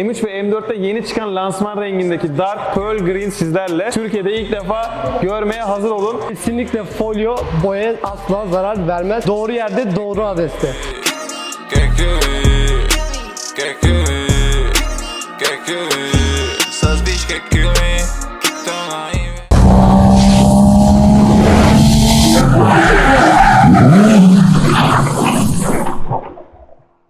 M3 ve M4'te yeni çıkan lansman rengindeki Dark Pearl Green sizlerle. Türkiye'de ilk defa görmeye hazır olun. Kesinlikle folyo boya asla zarar vermez. Doğru yerde doğru adreste.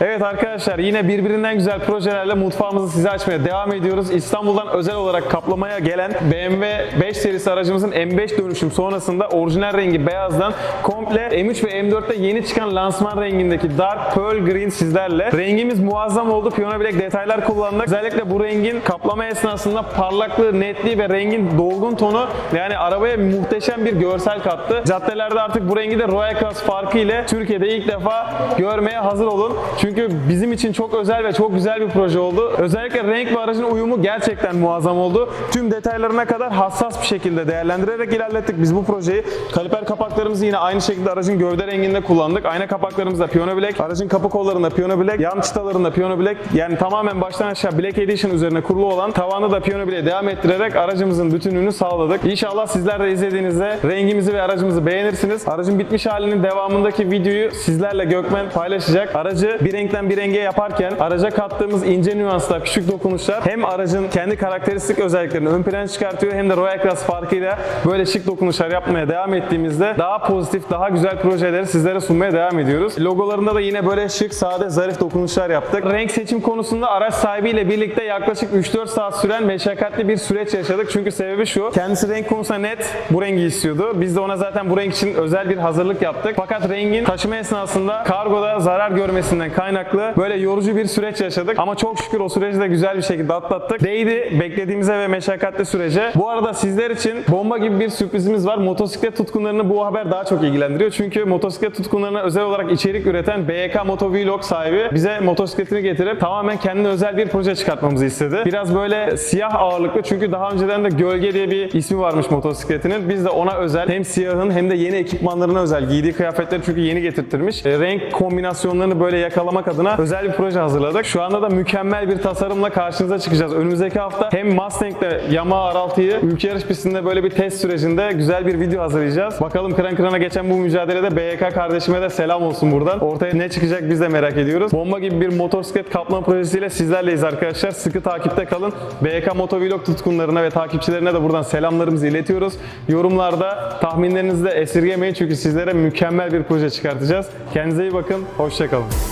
Evet arkadaşlar yine birbirinden güzel projelerle mutfağımızı size açmaya devam ediyoruz. İstanbul'dan özel olarak kaplamaya gelen BMW 5 serisi aracımızın M5 dönüşüm sonrasında orijinal rengi beyazdan komple M3 ve M4'te yeni çıkan lansman rengindeki Dark Pearl Green sizlerle. Rengimiz muazzam oldu. Piyano bilek detaylar kullandık. Özellikle bu rengin kaplama esnasında parlaklığı, netliği ve rengin dolgun tonu yani arabaya muhteşem bir görsel kattı. Caddelerde artık bu rengi de Royal Class farkı ile Türkiye'de ilk defa görmeye hazır olun. Çünkü bizim için çok özel ve çok güzel bir proje oldu. Özellikle renk ve aracın uyumu gerçekten muazzam oldu. Tüm detaylarına kadar hassas bir şekilde değerlendirerek ilerlettik biz bu projeyi. Kaliper kapaklarımızı yine aynı şekilde aracın gövde renginde kullandık. Ayna kapaklarımızda piyano bilek, aracın kapı kollarında piyano bilek, yan çıtalarında piyano bilek. Yani tamamen baştan aşağı Black Edition üzerine kurulu olan tavanı da piyano bileğe devam ettirerek aracımızın bütünlüğünü sağladık. İnşallah sizler de izlediğinizde rengimizi ve aracımızı beğenirsiniz. Aracın bitmiş halinin devamındaki videoyu sizlerle Gökmen paylaşacak. Aracı bir renkten bir renge yaparken araca kattığımız ince nüanslar, küçük dokunuşlar hem aracın kendi karakteristik özelliklerini ön plana çıkartıyor hem de Royal Class farkıyla böyle şık dokunuşlar yapmaya devam ettiğimizde daha pozitif, daha güzel projeleri sizlere sunmaya devam ediyoruz. Logolarında da yine böyle şık, sade, zarif dokunuşlar yaptık. Renk seçim konusunda araç sahibiyle birlikte yaklaşık 3-4 saat süren meşakkatli bir süreç yaşadık. Çünkü sebebi şu, kendisi renk konusunda net bu rengi istiyordu. Biz de ona zaten bu renk için özel bir hazırlık yaptık. Fakat rengin taşıma esnasında kargoda zarar görmesinden kaynaklı böyle yorucu bir süreç yaşadık. Ama çok şükür o süreci de güzel bir şekilde atlattık. Değdi beklediğimize ve meşakkatli sürece. Bu arada sizler için bomba gibi bir sürprizimiz var. Motosiklet tutkunlarını bu haber daha çok ilgilendiriyor. Çünkü motosiklet tutkunlarına özel olarak içerik üreten BYK Motovlog sahibi bize motosikletini getirip tamamen kendine özel bir proje çıkartmamızı istedi. Biraz böyle siyah ağırlıklı çünkü daha önceden de Gölge diye bir ismi varmış motosikletinin. Biz de ona özel hem siyahın hem de yeni ekipmanlarına özel giydiği kıyafetleri çünkü yeni getirttirmiş. E, renk kombinasyonlarını böyle yakalamak adına özel bir proje hazırladık. Şu anda da mükemmel bir tasarımla karşınıza çıkacağız. Önümüzdeki hafta hem Mustang'le Yamaha R6'yı ülke yarış pistinde böyle bir test sürecinde güzel bir video hazırlayacağız. Bakalım kıran kırana geçen bu mücadelede BYK kardeşime de selam olsun buradan. Ortaya ne çıkacak biz de merak ediyoruz. Bomba gibi bir motosiklet kaplama projesiyle sizlerleyiz arkadaşlar. Sıkı takipte kalın. BYK Motovlog tutkunlarına ve takipçilerine de buradan selamlarımızı iletiyoruz. Yorumlarda tahminlerinizi de esirgemeyin çünkü sizlere mükemmel bir proje çıkartacağız. Kendinize iyi bakın. Hoşçakalın.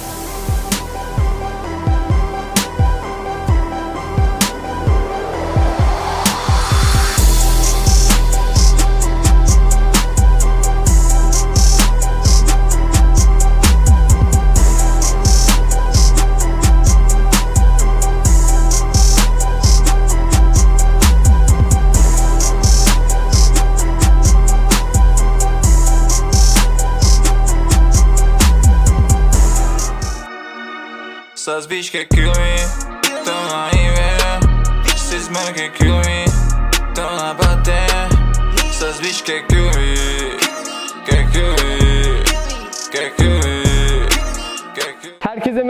Essas bitch que kill me, tão lá em ver. Esses man que kill me, tão lá bater. Essas bitch que kill me, que kill me.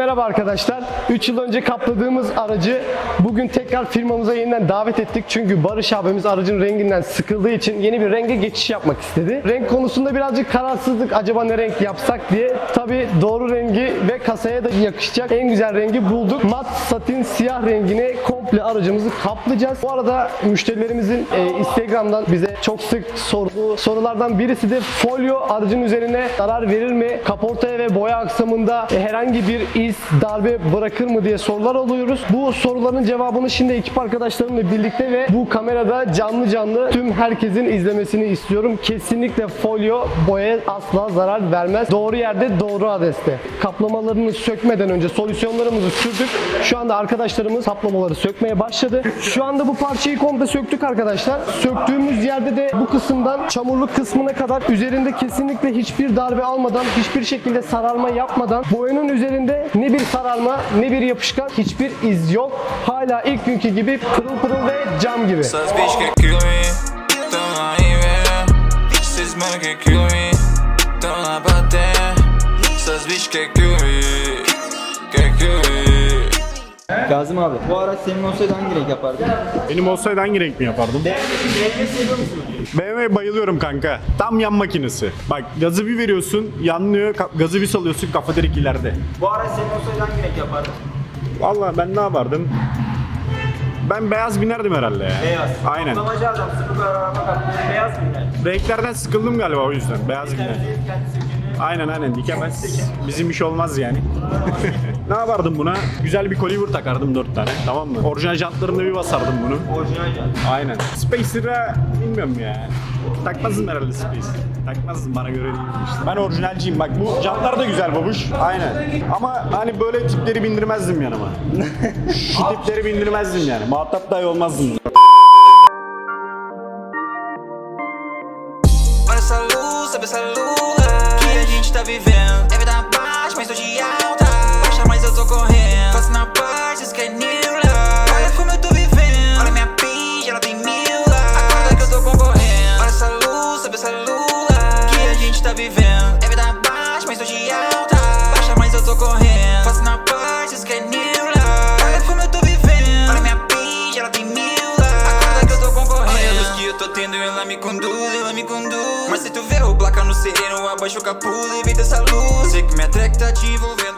Merhaba arkadaşlar. 3 yıl önce kapladığımız aracı bugün tekrar firmamıza yeniden davet ettik. Çünkü Barış abimiz aracın renginden sıkıldığı için yeni bir renge geçiş yapmak istedi. Renk konusunda birazcık kararsızlık acaba ne renk yapsak diye. Tabi doğru rengi ve kasaya da yakışacak en güzel rengi bulduk. Mat satin siyah rengini komple aracımızı kaplayacağız. Bu arada müşterilerimizin e, Instagram'dan bize çok sık sorduğu sorulardan birisi de folyo aracın üzerine zarar verir mi? Kaportaya ve boya aksamında e, herhangi bir iz, darbe bırakır mı diye sorular alıyoruz. Bu soruların cevabını şimdi ekip arkadaşlarımla birlikte ve bu kamerada canlı canlı tüm herkesin izlemesini istiyorum. Kesinlikle folyo boya asla zarar vermez. Doğru yerde doğru adreste. Kaplamalarını sökmeden önce solüsyonlarımızı sürdük. Şu anda arkadaşlarımız kaplamaları sökmeye başladı. Şu anda bu parçayı komple söktük arkadaşlar. Söktüğümüz yerde de bu kısımdan çamurluk kısmına kadar üzerinde kesinlikle hiçbir darbe almadan, hiçbir şekilde sararma yapmadan boyanın üzerinde ne bir sararma ne bir yapışkan hiçbir iz yok. Hala ilk günkü gibi pırıl pırıl ve cam gibi. Essas Kazım abi bu araç senin olsaydı hangi renk yapardın? Benim olsaydı hangi renk mi yapardım? BMW bayılıyorum kanka. Tam yan makinesi. Bak gazı bir veriyorsun, yanlıyor, ka- gazı bir salıyorsun, kafa direkt ileride. Bu araç senin olsaydı hangi renk yapardın? Vallahi ben ne yapardım? Ben beyaz binerdim herhalde ya. Beyaz. Aynen. Kaplamacı adam sıfır araba kaptı. Beyaz mı yine? Renklerden sıkıldım galiba o yüzden. Beyaz biner. Aynen aynen dikemez. Bizim iş olmaz yani. ne yapardım buna? Güzel bir Coliver takardım dört tane. Tamam mı? Orijinal jantlarına bir basardım bunu. Orijinal can. Aynen. Spacer'a bilmiyorum ya. Takmazdım herhalde Spacer. Takmazdım bana göre değil işte. Ben orijinalciyim bak bu jantlar da güzel babuş. Aynen. Ama hani böyle tipleri bindirmezdim yanıma. Şu tipleri bindirmezdim yani. Muhatap dahi olmazdım. Lua Que a gente tá vivendo. É vida baixo, mas tô de alta. Baixa, mas eu tô correndo. Faço na paz, isso que é new life. Olha como eu tô vivendo. Olha minha pinja, ela tem mil likes. Acorda que eu tô concorrendo. Olha essa luz, sabe essa lua. Que a gente tá vivendo sereno, abaixa o capuz, evita essa luz. Sei que minha track tá te envolvendo